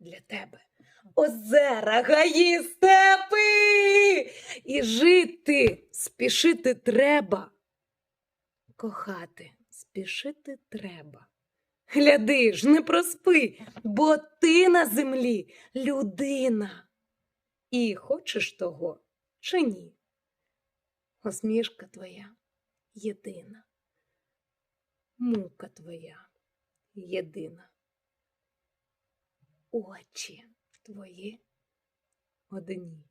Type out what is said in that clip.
для тебе. Озера, гаї, степи! І жити спішити треба. Кохати спішити треба. Гляди ж, не проспи, бо ти на землі людина. І хочеш того чи ні? Осмішка твоя єдина, мука твоя єдина, очі твої одні.